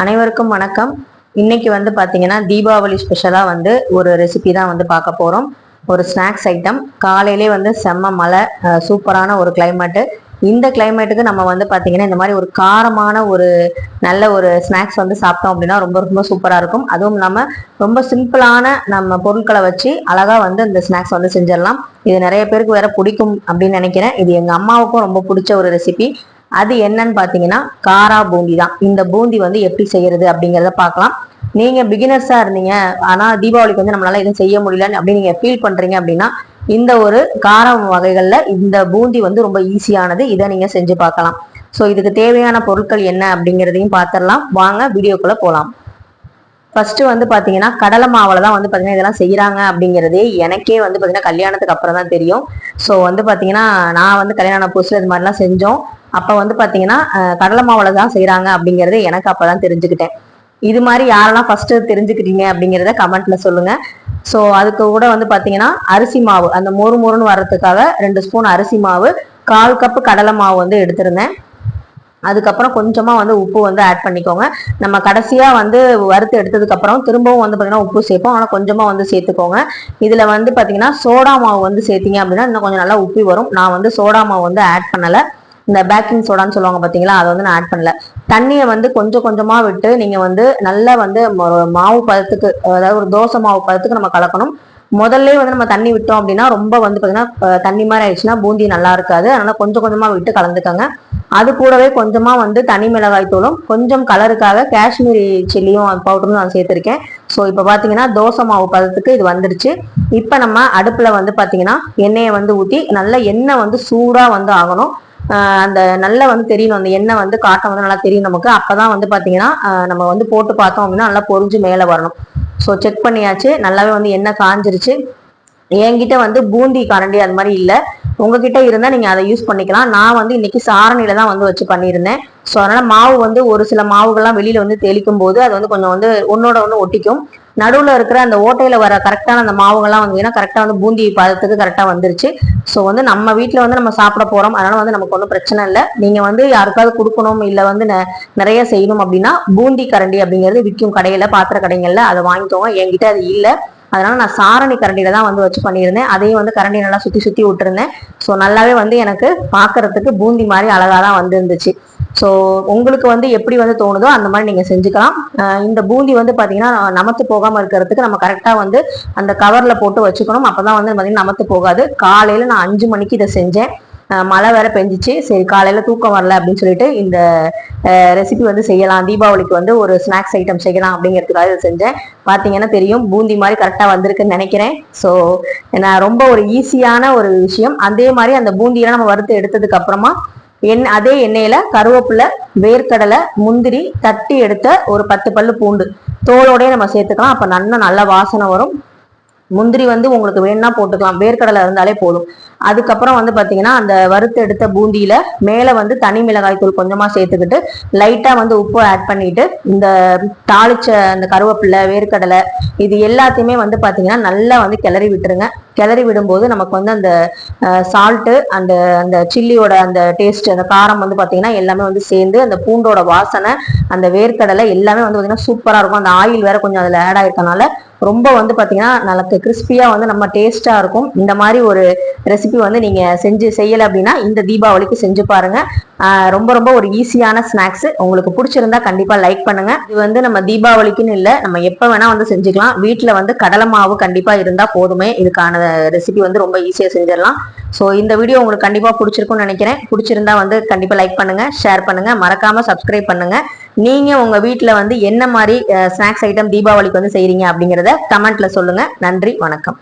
அனைவருக்கும் வணக்கம். இன்னைக்கு வந்து பார்த்தீங்கன்னா தீபாவளி ஸ்பெஷலாக வந்து ஒரு ரெசிபி தான் வந்து பார்க்க போகிறோம் ஒரு ஸ்நாக்ஸ் ஐட்டம் காலையிலே வந்து செம்ம மழை சூப்பரான ஒரு கிளைமேட்டு இந்த கிளைமேட்டுக்கு நம்ம வந்து பார்த்தீங்கன்னா இந்த மாதிரி ஒரு காரமான ஒரு நல்ல ஒரு ஸ்நாக்ஸ் வந்து சாப்பிட்டோம் அப்படின்னா ரொம்ப ரொம்ப சூப்பராக இருக்கும். அதுவும் இல்லாமல் ரொம்ப சிம்பிளான நம்ம பொருட்களை வச்சு அழகாக வந்து இந்த ஸ்நாக்ஸ் வந்து செஞ்சிடலாம். இது நிறைய பேருக்கு வேற பிடிக்கும் அப்படின்னு நினைக்கிறேன். இது எங்கள் அம்மாவுக்கும் ரொம்ப பிடிச்ச ஒரு ரெசிபி அது என்னன்னு பார்த்தீங்கன்னா காரா பூந்தி தான். இந்த பூந்தி வந்து எப்படி செய்யறது அப்படிங்கிறத பார்க்கலாம். நீங்க பிகினர்ஸா இருந்தீங்க. ஆனா தீபாவளிக்கு வந்து நம்மளால எதுவும் செய்ய முடியலன்னு அப்படி நீங்க ஃபீல் பண்றீங்க அப்படின்னா இந்த ஒரு காரம் வகைகள்ல இந்த பூந்தி வந்து ரொம்ப ஈஸியானது இதை நீங்க செஞ்சு பார்க்கலாம். ஸோ இதுக்கு தேவையான பொருட்கள் என்ன அப்படிங்கிறதையும் பார்த்துடலாம். வாங்க வீடியோக்குள்ள போகலாம் ஃபர்ஸ்ட் வந்து பாத்தீங்கன்னா கடலை மாவுல தான் வந்து பாத்தீங்கன்னா இதெல்லாம் செய்யறாங்க அப்படிங்கிறதே எனக்கே வந்து பாத்தீங்கன்னா கல்யாணத்துக்கு அப்புறம் தான் தெரியும். ஸோ வந்து பாத்தீங்கன்னா நான் வந்து கல்யாணம் புதுசுல இது மாதிரிலாம் செஞ்சோம். அப்போ வந்து பாத்தீங்கன்னா கடலை மாவுல தான் செய்யறாங்க அப்படிங்கிறது எனக்கு அப்பதான் தெரிஞ்சுக்கிட்டேன். இது மாதிரி யாரெல்லாம் ஃபர்ஸ்ட் தெரிஞ்சுக்கிட்டீங்க அப்படிங்கிறத கமெண்ட்ல சொல்லுங்க. ஸோ அதுக்கு கூட வந்து பார்த்தீங்கன்னா அரிசி மாவு அந்த மொறு மொறுன்னு வர்றதுக்காக ரெண்டு ஸ்பூன் அரிசி மாவு கால் கப்பு கடலை மாவு வந்து எடுத்திருந்தேன். அதுக்கப்புறம் கொஞ்சமாக வந்து உப்பு வந்து ஆட் பண்ணிக்கோங்க. நம்ம கடைசியாக வந்து வறுத்து எடுத்ததுக்கப்புறம் திரும்பவும் வந்து பார்த்தீங்கன்னா உப்பு சேர்ப்போம். ஆனால் கொஞ்சமாக வந்து சேர்த்துக்கோங்க. இதில் வந்து பார்த்தீங்கன்னா சோடா மாவு வந்து சேர்த்தீங்க அப்படின்னா இன்னும் கொஞ்சம் நல்லா உப்பி வரும். நான் வந்து சோடா மாவு வந்து ஆட் பண்ணலை. இந்த பேக்கிங் சோடான்னு சொல்லுவாங்க பார்த்தீங்களா அதை வந்து நான் ஆட் பண்ணல. தண்ணியை வந்து கொஞ்சம் கொஞ்சமாக விட்டு நீங்கள் வந்து நல்லா வந்து ம- மாவு பதத்துக்கு அதாவது ஒரு தோசை மாவு பதத்துக்கு நம்ம கலக்கணும். முதல்ல வந்து நம்ம தண்ணி விட்டோம் அப்படின்னா ரொம்ப வந்து பார்த்தீங்கன்னா தண்ணி மாதிரி ஆயிடுச்சுன்னா பூந்தி நல்லா இருக்காது. அதனால கொஞ்சம் கொஞ்சமா விட்டு கலந்துக்கோங்க. அது கூடவே கொஞ்சமா வந்து தனி மிளகாய் தூளும் கொஞ்சம் கலருக்காக காஷ்மீரி சில்லியும் பவுடரும் நான் சேர்த்துருக்கேன். ஸோ இப்போ பார்த்தீங்கன்னா தோசை மாவு பதத்துக்கு இது வந்துடுச்சு இப்போ நம்ம அடுப்பில் வந்து பார்த்தீங்கன்னா எண்ணெயை வந்து ஊற்றி நல்ல எண்ணெய் வந்து சூடாக வந்து ஆகணும். ஆஹ் அந்த நல்லா வந்து தெரியணும். அந்த எண்ணெய் வந்து காட்டம் வந்து நல்லா தெரியும் நமக்கு. அப்பதான் வந்து பார்த்தீங்கன்னா நம்ம வந்து போட்டு பார்த்தோம் அப்படின்னா நல்லா பொரிஞ்சு மேலே வரணும். ஸோ செக் பண்ணியாச்சு. நல்லாவே வந்து எண்ணெய் காஞ்சிருச்சு. என்கிட்ட வந்து பூந்தி கரண்டி அது மாதிரி இல்லை. உங்ககிட்ட இருந்தால் நீங்கள் அதை யூஸ் பண்ணிக்கலாம். நான் வந்து இன்னைக்கு சாரணியில தான் வந்து வச்சு பண்ணியிருந்தேன். ஸோ அதனால் மாவு வந்து ஒரு சில மாவுகள்லாம் வெளியில் வந்து தெளிக்கும் போது அது வந்து கொஞ்சம் வந்து ஒன்னோட ஒன்று ஒட்டிக்கும். நடுவில் இருக்கிற அந்த ஓட்டையில் வர கரெக்டான அந்த மாவுகள்லாம் வந்தீங்கன்னா கரெக்டாக வந்து பூந்தி பதத்துக்கு கரெக்டாக வந்துருச்சு. ஸோ வந்து நம்ம வீட்டில் வந்து நம்ம சாப்பிட போகிறோம் அதனால் வந்து நமக்கு ஒன்றும் பிரச்சனை இல்லை. நீங்கள் வந்து யாருக்காவது கொடுக்கணும் இல்லை வந்து நெ- நிறைய செய்யணும் அப்படின்னா பூந்தி கரண்டி அப்படிங்கிறது விற்கும் கடையில் பாத்திர கடைகளில் அதை வாங்கிக்கோங்க. என்கிட்ட அது இல்லை. அதனால நான் சாரணி கரண்டியில தான் வந்து வச்சு பண்ணியிருந்தேன். அதையும் வந்து கரண்டி நல்லா சுத்தி சுத்தி விட்டுருந்தேன். ஸோ நல்லாவே வந்து எனக்கு பார்க்கறதுக்கு பூந்தி மாதிரி அழகா தான் வந்து இருந்துச்சு ஸோ உங்களுக்கு வந்து எப்படி வந்து தோணுதோ அந்த மாதிரி நீங்கள் செஞ்சுக்கலாம். இந்த பூந்தி வந்து பார்த்தீங்கன்னா நமத்து போகாமல் இருக்கிறதுக்கு நம்ம கரெக்டாக வந்து அந்த கவரில் போட்டு வச்சுக்கணும். அப்போ தான் வந்து பார்த்தீங்கன்னா நமத்து போகாது. காலையில் நான் அஞ்சு மணிக்கு இதை செஞ்சேன். மழை வேற பெஞ்சிச்சு. சரி காலையில தூக்கம் வரல அப்படின்னு சொல்லிட்டு இந்த ரெசிபி வந்து செய்யலாம். தீபாவளிக்கு வந்து ஒரு ஸ்நாக்ஸ் ஐட்டம் செய்யலாம் அப்படிங்கிறதுக்காக இதை செஞ்சேன். பார்த்தீங்கன்னா தெரியும் பூந்தி மாதிரி கரெக்டாக வந்திருக்குன்னு நினைக்கிறேன். ஸோ நான் ரொம்ப ஒரு ஈஸியான ஒரு விஷயம். அதே மாதிரி அந்த பூந்தியெல்லாம் நம்ம வறுத்து எடுத்ததுக்கு அப்புறமா எண் அதே எண்ணெயில கருவேப்பிலை வேர்க்கடலை முந்திரி தட்டி எடுத்த ஒரு பத்து பல்லு பூண்டு. தோலோடய நம்ம சேர்த்துக்கலாம். அப்போ நல்லா நல்ல வாசனை வரும். முந்திரி வந்து உங்களுக்கு வேணும்னா போட்டுக்கலாம். வேர்க்கடலை இருந்தாலே போதும். அதுக்கப்புறம் வந்து பார்த்தீங்கன்னா அந்த வறுத்து எடுத்த பூந்தியில மேலே வந்து தனி மிளகாய் தூள் சேர்த்துக்கிட்டு லைட்டாக வந்து உப்பு ஆட் பண்ணிட்டு இந்த தாளிச்ச அந்த கருவேப்பிலை வேர்க்கடலை இது எல்லாத்தையுமே வந்து பார்த்தீங்கன்னா நல்லா வந்து கிளறி விட்டுருங்க. கிளறி விடும்போது நமக்கு வந்து அந்த சால்ட்டு அந்த அந்த சில்லியோட அந்த டேஸ்ட் அந்த காரம் வந்து பார்த்தீங்கன்னா எல்லாமே வந்து சேர்ந்து அந்த பூண்டோட வாசனை அந்த வேர்க்கடலை எல்லாமே வந்து பார்த்தீங்கன்னா சூப்பராக இருக்கும். அந்த ஆயில் வேற கொஞ்சம் அதில் ஆட் ஆயிருக்கனால ரொம்ப வந்து பாத்தீங்கன்னா நல்ல கிறிஸ்பியா வந்து நம்ம டேஸ்டா இருக்கும். இந்த மாதிரி ஒரு ரெசிபி வந்து நீங்க செஞ்சு செய்யல அப்படின்னா இந்த தீபாவளிக்கு செஞ்சு பாருங்க. ரொம்ப ரொம்ப ஒரு ஈஸியான ஸ்நாக்ஸ் உங்களுக்கு பிடிச்சிருந்தா கண்டிப்பா லைக் பண்ணுங்க. இது வந்து நம்ம தீபாவளிக்குன்னு இல்ல நம்ம எப்ப வேணா வந்து செஞ்சுக்கலாம். வீட்டில் வந்து கடலை மாவு கண்டிப்பா இருந்தா போதுமே. இதுக்கான ரெசிபி வந்து ரொம்ப ஈஸியா செஞ்சிடலாம். ஸோ இந்த வீடியோ உங்களுக்கு கண்டிப்பாக பிடிச்சிருக்கும்னு நினைக்கிறேன். பிடிச்சிருந்தா வந்து கண்டிப்பாக லைக் பண்ணுங்கள் ஷேர் பண்ணுங்கள் மறக்காமல் சப்ஸ்கிரைப் பண்ணுங்கள் நீங்கள் உங்கள் வீட்டில் வந்து என்ன மாதிரி ஸ்நாக்ஸ் ஐட்டம் தீபாவளிக்கு வந்து செய்கிறீங்க அப்படிங்கிறத கமெண்ட்டில் சொல்லுங்கள் நன்றி வணக்கம்.